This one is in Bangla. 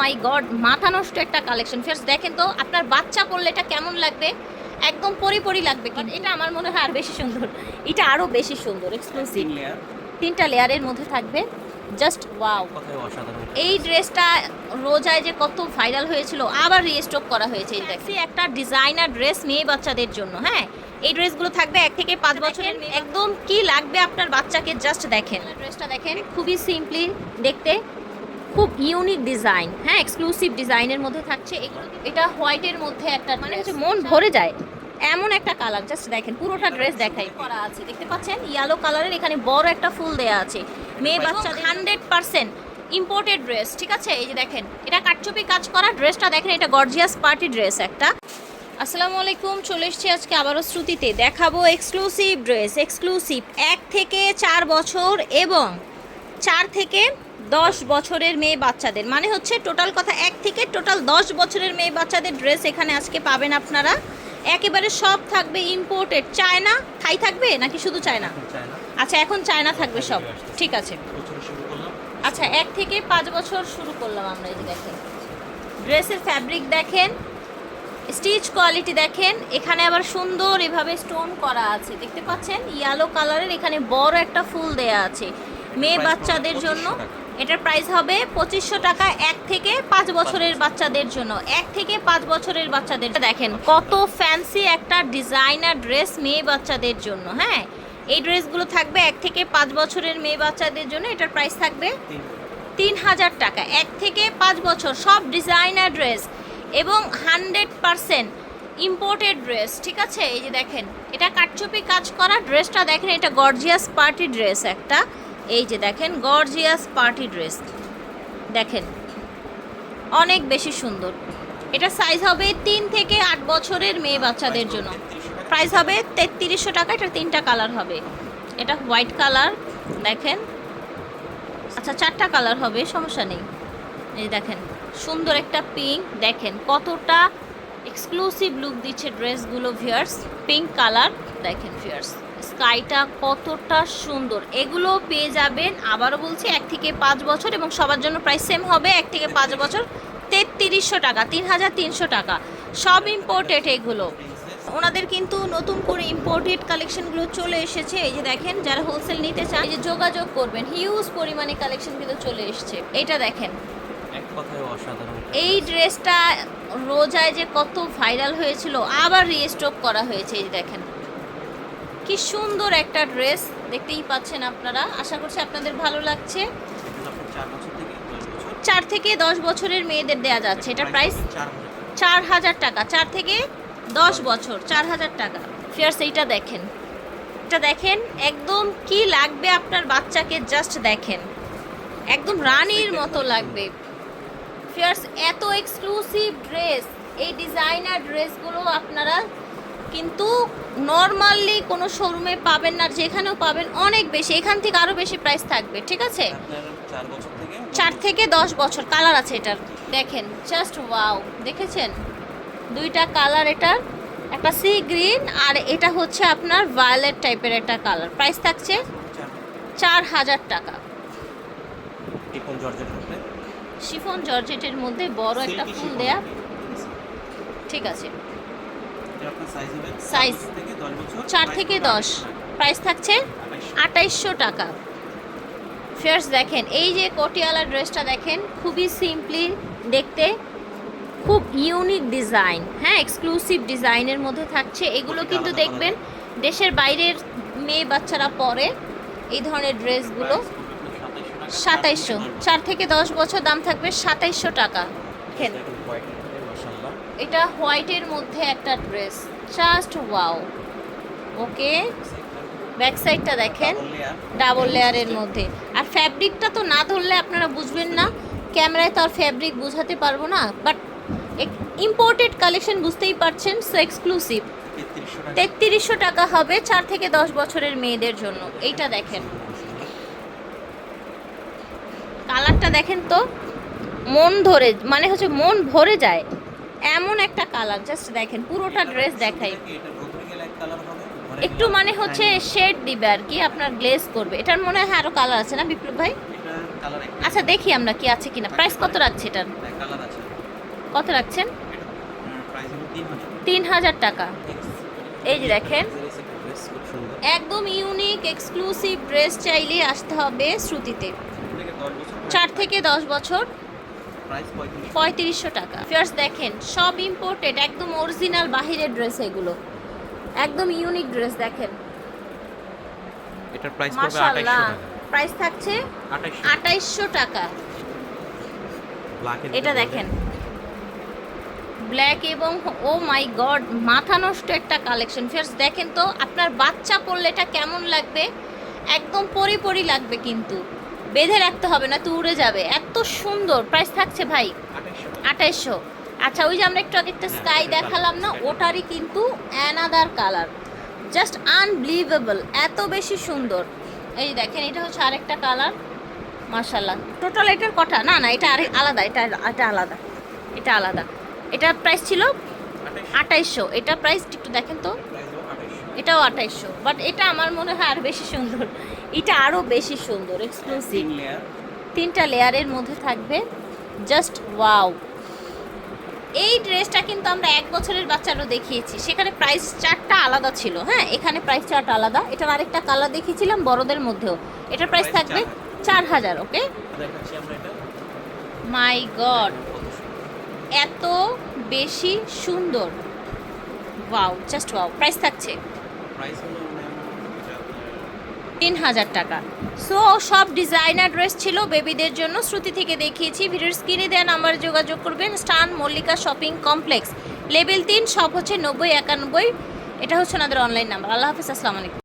মাই গড মাথা নষ্ট একটা কালেকশন ফার্স্ট দেখেন তো আপনার বাচ্চা পড়লে এটা কেমন লাগবে? একদম পরি পরি লাগবে কিন্তু। এটা আমার মনে হয় আর বেশি সুন্দর। এটা আরও বেশি সুন্দর এক্সক্লুসিভ তিনটা লেয়ারের মধ্যে থাকবে। জাস্ট ওয়াও এই ড্রেসটা রোজায় যে কত ভাইরাল হয়েছিল আবার রিস্টক করা হয়েছে। দেখছি একটা ডিজাইনার ড্রেস মেয়ে বাচ্চাদের জন্য হ্যাঁ? এই ড্রেসগুলো থাকবে এক থেকে পাঁচ বছরের একদম কি লাগবে আপনার বাচ্চাকে? জাস্ট দেখেন। ড্রেসটা দেখেন। খুবই সিম্পলি দেখতে। খুব ইউনিক ডিজাইন হ্যাঁ এক্সক্লুসিভ ডিজাইনের মধ্যে থাকছে। এগুলো এটা হোয়াইটের মধ্যে একটা মানে হচ্ছে মন ভরে যায়। এমন একটা কালার জাস্ট দেখেন পুরোটা ড্রেস দেখাই। করা আছে দেখতে পাচ্ছেন? ইয়েলো কালারের এখানে বড় একটা ফুল দেয়া আছে। মেয়ে বাচ্চা হান্ড্রেড পার্সেন্ট ইম্পোর্টেড ড্রেস ঠিক আছে? এই যে দেখেন এটা কাটচুপি কাজ করা ড্রেসটা দেখেন এটা গর্জিয়াস পার্টি ড্রেস একটা। আসসালামু আলাইকুম চলে এসেছি আজকে আবারও শ্রুতিতে। দেখাবো এক্সক্লুসিভ ড্রেস এক্সক্লুসিভ এক থেকে চার বছর এবং চার থেকে দশ বছরের মেয়ে বাচ্চাদের। মানে হচ্ছে টোটাল কথা এক থেকে টোটাল দশ বছরের মেয়ে বাচ্চাদের ড্রেস এখানে আজকে পাবেন আপনারা। একেবারে সব থাকবে ইম্পোর্টেড চায়না? থাই থাকবে নাকি শুধু চায়না? আচ্ছা এখন চায়না থাকবে সব। ঠিক আছে। আচ্ছা এক থেকে পাঁচ বছর শুরু করলাম আমরা এই যে দেখেন। ড্রেসের ফ্যাব্রিক দেখেন স্টিচ কোয়ালিটি দেখেন। এখানে আবার সুন্দর এভাবে স্টোন করা আছে। দেখতে পাচ্ছেন? ইয়েলো কালারের এখানে বড় একটা ফুল দেয়া আছে। মেয়ে বাচ্চাদের জন্য। এটার প্রাইস হবে পঁচিশশো টাকা এক থেকে পাঁচ বছরের বাচ্চাদের জন্য। এক থেকে পাঁচ বছরের বাচ্চাদের দেখেন কত ফ্যান্সি একটা ডিজাইনার ড্রেস মেয়ে বাচ্চাদের জন্য হ্যাঁ? এই ড্রেসগুলো থাকবে এক থেকে পাঁচ বছরের মেয়ে বাচ্চাদের জন্য। এটার প্রাইস থাকবে তিন হাজার। টাকা। এক থেকে পাঁচ বছর সব ডিজাইনার ড্রেস এবং হান্ড্রেড পারসেন্ট ইম্পোর্টেড ড্রেস ঠিক আছে? এই যে দেখেন এটা কাটচুপি কাজ করা ড্রেসটা দেখেন এটা গর্জিয়াস পার্টি ড্রেস একটা। এই যে দেখেন গর্জিয়াস পার্টি ড্রেস দেখেন অনেক বেশি সুন্দর। এটা সাইজ হবে তিন থেকে আট বছরের মেয়ে বাচ্চাদের জন্য। প্রাইস হবে তেত্রিশশো টাকা এটা তিনটা কালার হবে। এটা হোয়াইট কালার দেখেন। আচ্ছা চারটা কালার হবে সমস্যা নেই। এই দেখেন সুন্দর একটা পিঙ্ক দেখেন কতটা এক্সক্লুসিভ লুক দিচ্ছে ড্রেসগুলো ভিয়ার্স পিঙ্ক কালার দেখেন ভিয়ার্স স্কাইটা কতটা সুন্দর। এগুলো পেয়ে যাবেন আবারও বলছি এক থেকে পাঁচ বছর এবং সবার জন্য প্রাইস সেম হবে এক থেকে পাঁচ বছর তেত্রিশশো টাকা তিন হাজার তিনশো টাকা। সব ইম্পোর্টেড এগুলো। ওনাদের কিন্তু নতুন করে ইম্পোর্টেড কালেকশনগুলো চলে এসেছে। এই যে দেখেন যারা হোলসেল নিতে চান এই যে যোগাযোগ করবেন হিউজ পরিমাণে কালেকশন কিন্তু চলে এসেছে। এটা দেখেন। এই ড্রেসটা রোজায় যে কত ভাইরাল হয়েছিল আবার রিস্টক করা হয়েছে এই যে দেখেন। কি সুন্দর একটা ড্রেস দেখতেই পাচ্ছেন আপনারা। আশা করছি আপনাদের ভালো লাগছে। চার থেকে দশ বছরের মেয়েদের দেয়া যাচ্ছে। এটা প্রাইস চার হাজার টাকা। চার থেকে দশ বছর, চার হাজার টাকা। ফিয়ার্স এইটা দেখেন। এটা দেখেন, একদম কি লাগবে আপনার বাচ্চাকে জাস্ট দেখেন। একদম রানীর মতো লাগবে। ফিয়ার্স এত এক্সক্লুসিভ ড্রেস এই ডিজাইনার ড্রেসগুলো আপনারা কিন্তু নর্মালি কোনো শোরুমে পাবেন না যেখানেও পাবেন অনেক বেশি। এখান থেকে আরও বেশি প্রাইস থাকবে ঠিক আছে? চার বছর থেকে দশ বছর কালার আছে এটার। দেখেন জাস্ট ওয়াও দেখেছেন? দুইটা কালার এটার একটা সি গ্রিন আর এটা হচ্ছে আপনার ভায়োলেট টাইপের একটা কালার প্রাইস থাকছে চার। হাজার টাকা। শিফন জর্জেটের মধ্যে? বড় একটা ফুল। দেয়া। ঠিক আছে। সাইজ। চার থেকে দশ প্রাইস থাকছে। আঠাইশশো। টাকা। ফেয়ার্স দেখেন এই যে কটিয়ালা ড্রেসটা দেখেন খুবই সিম্পলি দেখতে খুব ইউনিক ডিজাইন হ্যাঁ এক্সক্লুসিভ ডিজাইনের মধ্যে থাকছে। এগুলো কিন্তু দেখবেন দেশের বাইরের মেয়ে বাচ্চারা পরে এই ধরনের ড্রেসগুলো। Price পড়বে আপনার 2700 টাকা। সাতাইশশো। চার থেকে দশ বছর দাম থাকবে সাতাইশশো টাকা। দেখেন এটা হোয়াইটের মধ্যে একটা dress. Just wow okay back সাইডটা দেখেন ডাবল লেয়ারের মধ্যে। আর ফ্যাব্রিকটা তো না ধরলে আপনারা বুঝবেন না। ক্যামেরায় তো আর ফ্যাব্রিক বোঝাতে পারব না। বাট ইম্পোর্টেড কালেকশন বুঝতেই পারছেন সো এক্সক্লুসিভ তেত্রিশশো টাকা হবে চার থেকে দশ বছরের মেয়েদের জন্য। এইটা দেখেন। কালারটা দেখেন তো। মন ধরে মানে হচ্ছে মন ভরে যায়। এমন একটা কালার জাস্ট দেখেন, পুরোটা ড্রেস দেখাই। একটু মানে হচ্ছে শেড দিবে আর কি, আপনার গ্লেজ করবে। এটার মনে হয় আরও কালার আছে না, বিপ্লব ভাই? আচ্ছা দেখি আমরা কি আছে কিনা। প্রাইস কত রাখছে এটার? কত রাখছেন? তিন হাজার টাকা। এই যে দেখেন। একদম ইউনিক এক্সক্লুসিভ ড্রেস চাইলে আসতে হবে শ্রুতিতে। চার থেকে দশ বছর। পঁয়ত্রিশশো টাকা। ফিয়ার্স দেখেন সব ইম্পোর্টেড একদম অরিজিনাল বাহিরের ড্রেস এগুলো। একদম ইউনিক ড্রেস দেখেন। এটার প্রাইস পড়বে টাকা। প্রাইস থাকছে আঠাইশশো। আটাইশশো টাকা। এটা দেখেন। ব্ল্যাক এবং ও মাই গড মাথা নষ্ট একটা কালেকশন ফিয়ার্স দেখেন তো আপনার বাচ্চা পরলে এটা কেমন লাগবে? একদম পরি পরি লাগবে কিন্তু। বেঁধে রাখতে হবে না তো উড়ে যাবে। এত সুন্দর। প্রাইস থাকছে ভাই আঠাইশশো। আচ্ছা ওই যে আমরা একটু আগে একটা স্কাই দেখালাম না ওটারই কিন্তু অ্যানাদার কালার জাস্ট আনবিলিভেবল এত বেশি সুন্দর। এই যে দেখেন এটা হচ্ছে আরেকটা কালার মাশাল্লাহ টোটাল এটার কটা? না না এটা আরে আলাদা এটা এটা আলাদা। এটা আলাদা। এটার প্রাইস ছিল আঠাইশশো। এটা প্রাইস একটু দেখেন তো। এটাও আঠাইশশো। বাট এটা আমার মনে হয় আর বেশি সুন্দর। এটা আরও বেশি সুন্দর এক্সক্লুসিভ তিনটা লেয়ারের মধ্যে থাকবে। জাস্ট ওয়াও এই ড্রেসটা কিন্তু আমরা এক বছরের বাচ্চারও দেখিয়েছি। সেখানে প্রাইস চারটা আলাদা ছিল হ্যাঁ? এখানে প্রাইস চারটা আলাদা। এটার আরেকটা কালার দেখিয়েছিলাম বড়দের মধ্যেও। এটার প্রাইস থাকবে চার হাজার ওকে মাই গড এত বেশি সুন্দর। ওয়াও জাস্ট ওয়াও প্রাইস থাকছে। প্রাইস হলো তিন হাজার টাকা। সো সব ডিজাইনার ড্রেস ছিল বেবিদের জন্য শ্রুতি থেকে দেখিয়েছি। ভিডিওর স্ক্রিনে দেওয়া নাম্বারে যোগাযোগ করবেন, স্টান মল্লিকা শপিং কমপ্লেক্স লেভেল তিন সব হচ্ছে নব্বই একানব্বই। এটা হচ্ছে ওনাদের অনলাইন নাম্বার আল্লাহ হাফিজ, আসসালামু আলাইকুম।